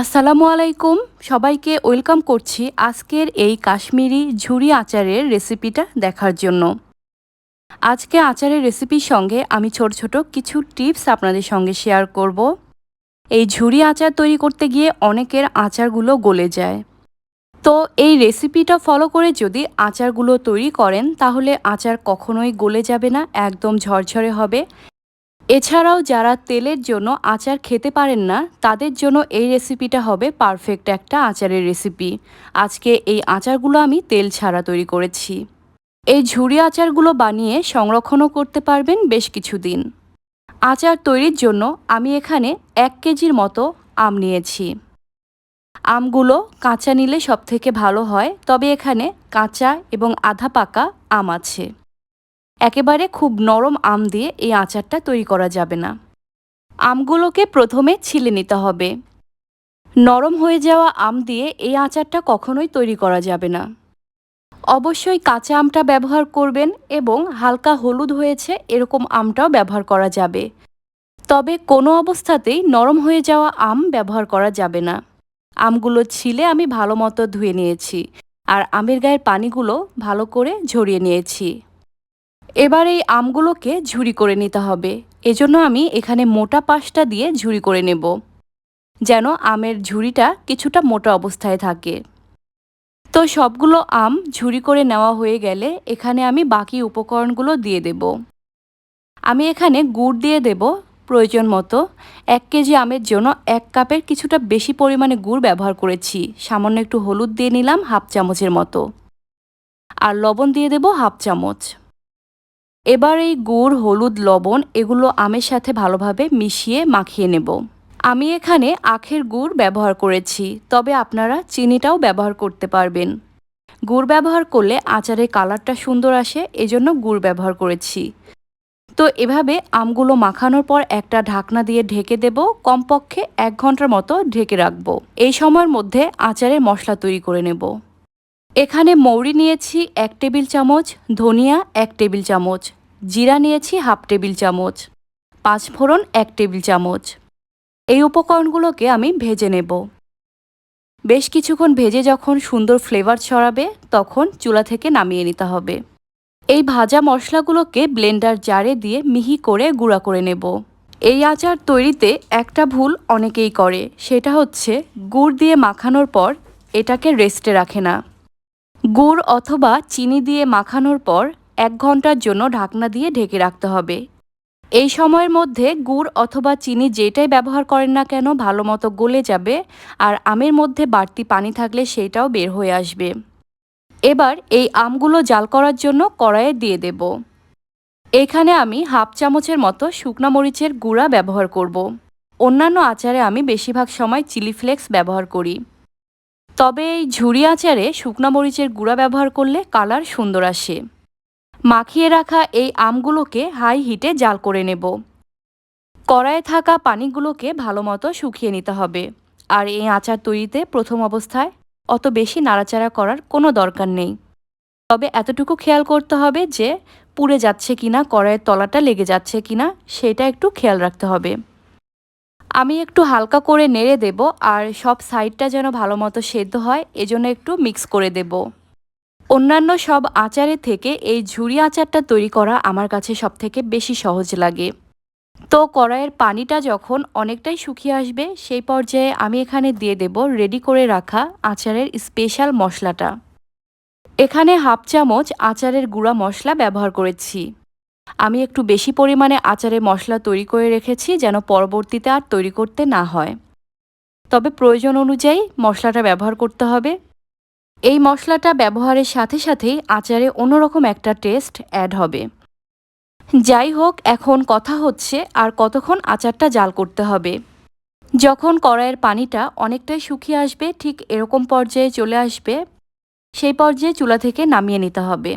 আসসালামু আলাইকুম। সবাইকে ওয়েলকাম করছি আজকের এই কাশ্মীরি ঝুরি আচারের রেসিপিটা দেখার জন্য। আজকে আচারের রেসিপির সঙ্গে আমি ছোট ছোট কিছু টিপস আপনাদের সঙ্গে শেয়ার করব। এই ঝুরি আচার তৈরি করতে গিয়ে অনেকের আচারগুলো গলে যায়। তো এই রেসিপিটা ফলো করে যদি আচারগুলো তৈরি করেন, তাহলে আচার কখনোই গলে যাবে না, একদম ঝরঝরে হবে। এছাড়াও যারা তেলের জন্য আচার খেতে পারেন না, তাদের জন্য এই রেসিপিটা হবে পারফেক্ট একটা আচারের রেসিপি আজকে এই আচারগুলো আমি তেল ছাড়া তৈরি করেছি। এই ঝুড়ি আচারগুলো বানিয়ে সংরক্ষণও করতে পারবেন বেশ কিছুদিন। আচার তৈরির জন্য আমি এখানে এক কেজির মতো আম নিয়েছি। আমগুলো কাঁচা নিলে সবথেকে ভালো হয়, তবে এখানে কাঁচা এবং আধা পাকা আম আছে। একেবারে খুব নরম আম দিয়ে এই আচারটা তৈরি করা যাবে না। আমগুলোকে প্রথমে ছিলে নিতে হবে। নরম হয়ে যাওয়া আম দিয়ে এই আচারটা কখনোই তৈরি করা যাবে না। অবশ্যই কাঁচা আমটা ব্যবহার করবেন এবং হালকা হলুদ হয়েছে এরকম আমটাও ব্যবহার করা যাবে। তবে কোনো অবস্থাতেই নরম হয়ে যাওয়া আম ব্যবহার করা যাবে না। আমগুলো ছিলে আমি ভালো মতো ধুয়ে নিয়েছি। আর আমের গায়ের পানিগুলো ভালো করে ঝরিয়ে নিয়েছি। এবার এই আমগুলোকে ঝুরি করে নিতে হবে। এজন্য আমি এখানে মোটা পাশটা দিয়ে ঝুরি করে নেব, যেন আমের ঝুরিটা কিছুটা মোটা অবস্থায় থাকে। তো সবগুলো আম ঝুরি করে নেওয়া হয়ে গেলে এখানে আমি বাকি উপকরণগুলো দিয়ে দেব। আমি এখানে গুড় দিয়ে দেব প্রয়োজন মতো। এক কেজি আমের জন্য এক কাপের কিছুটা বেশি পরিমাণে গুড় ব্যবহার করেছি। সামান্য একটু হলুদ দিয়ে নিলাম হাফ চামচের মতো। আর লবণ দিয়ে দেব হাফ চামচ। এবার এই গুড়, হলুদ, লবণ এগুলো আমের সাথে ভালোভাবে মিশিয়ে মাখিয়ে নেব। আমি এখানে আখের গুড় ব্যবহার করেছি, তবে আপনারা চিনিটাও ব্যবহার করতে পারবেন। গুড় ব্যবহার করলে আচারের কালারটা সুন্দর আসে, এজন্য গুড় ব্যবহার করেছি। তো এভাবে আমগুলো মাখানোর পর একটা ঢাকনা দিয়ে ঢেকে দেব, কমপক্ষে এক ঘণ্টার মতো ঢেকে রাখব। এই সময়ের মধ্যে আচারের মশলা তৈরি করে নেব। এখানে মৌরি নিয়েছি এক টেবিল চামচ, ধনিয়া এক টেবিল চামচ জিরা নিয়েছি হাফ টেবিল চামচ পাঁচফোড়ন এক টেবিল চামচ। এই উপকরণগুলোকে আমি ভেজে নেব। বেশ কিছুক্ষণ ভেজে যখন সুন্দর ফ্লেভার ছড়াবে, তখন চুলা থেকে নামিয়ে নিতে হবে। এই ভাজা মশলাগুলোকে ব্লেন্ডার জারে দিয়ে মিহি করে গুঁড়া করে নেব। এই আচার তৈরিতে একটা ভুল অনেকেই করে, সেটা হচ্ছে গুড় দিয়ে মাখানোর পর এটাকে রেস্টে রাখে না। গুড় অথবা চিনি দিয়ে মাখানোর পর এক ঘণ্টার জন্য ঢাকনা দিয়ে ঢেকে রাখতে হবে। এই সময়ের মধ্যে গুড় অথবা চিনি যেটাই ব্যবহার করেন না কেন ভালো মতো গলে যাবে আর আমের মধ্যে বাড়তি পানি থাকলে সেটাও বের হয়ে আসবে। এবার এই আমগুলো জাল করার জন্য কড়াইয়ে দিয়ে দেব। এখানে আমি হাফ চামচের মতো শুকনা মরিচের গুঁড়া ব্যবহার করব। অন্যান্য আচারে আমি বেশিরভাগ সময় চিলি ফ্লেক্স ব্যবহার করি। তবে এই ঝুরি আচারে শুকনা মরিচের গুঁড়া ব্যবহার করলে কালার সুন্দর আসে। মাখিয়ে রাখা এই আমগুলোকে হাই হিটে জাল করে নেব। কড়াইয়ে থাকা পানিগুলোকে ভালো মতো শুকিয়ে নিতে হবে। আর এই আচার তৈরিতে প্রথম অবস্থায় অত বেশি নাড়াচাড়া করার কোনো দরকার নেই। তবে এতটুকু খেয়াল করতে হবে যে, পুড়ে যাচ্ছে কিনা, কড়াইয়ের তলাটা লেগে যাচ্ছে কিনা, সেটা একটু খেয়াল রাখতে হবে। আমি একটু হালকা করে নেড়ে দেব আর সব সাইডটা যেন ভালো মতো সেদ্ধ হয়, এজন্য একটু মিক্স করে দেব। অন্যান্য সব আচারের থেকে এই ঝুড়ি আচারটা তৈরি করা আমার কাছে সবথেকে বেশি সহজ লাগে। তো কড়াইয়ের পানিটা যখন অনেকটাই শুকিয়ে আসবে, সেই পর্যায়ে আমি এখানে দিয়ে দেব রেডি করে রাখা আচারের স্পেশাল মশলাটা। এখানে হাফ চামচ আচারের গুঁড়া মশলা ব্যবহার করেছি। আমি একটু বেশি পরিমাণে আচারের মশলা তৈরি করে রেখেছি যেন পরবর্তীতে আর তৈরি করতে না হয়। তবে প্রয়োজন অনুযায়ী মশলাটা ব্যবহার করতে হবে। এই মশলাটা ব্যবহারের সাথে সাথেই আচারে অন্যরকম একটা টেস্ট অ্যাড হবে। যাই হোক, এখন কথা হচ্ছে আর কতক্ষণ আচারটা জাল করতে হবে। যখন কড়াইয়ের পানিটা অনেকটাই শুকিয়ে আসবে, ঠিক এরকম পর্যায়ে চলে আসবে, সেই পর্যায়ে চুলা থেকে নামিয়ে নিতে হবে।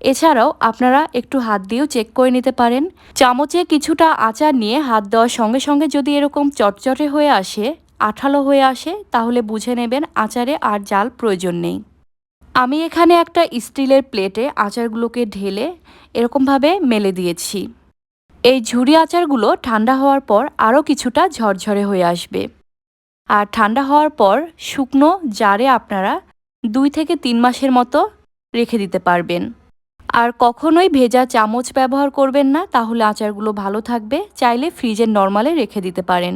এছাড়াও আপনারা একটু হাত দিয়েও চেক করে নিতে পারেন। চামচে কিছুটা আচার নিয়ে হাত দেওয়ার সঙ্গে সঙ্গে যদি এরকম চটচটে হয়ে আসে আঠালো হয়ে আসে, তাহলে বুঝে নেবেন আচারে আর জাল প্রয়োজন নেই। আমি এখানে একটা স্টিলের প্লেটে আচারগুলোকে ঢেলে এরকমভাবে মেলে দিয়েছি। এই ঝুড়ি আচারগুলো ঠান্ডা হওয়ার পর আরও কিছুটা ঝরঝরে হয়ে আসবে। আর ঠান্ডা হওয়ার পর শুকনো জারে আপনারা দুই থেকে তিন মাসের মতো রেখে দিতে পারবেন। আর কখনোই ভেজা চামচ ব্যবহার করবেন না, তাহলে আচারগুলো ভালো থাকবে, চাইলে ফ্রিজের নর্মালে রেখে দিতে পারেন।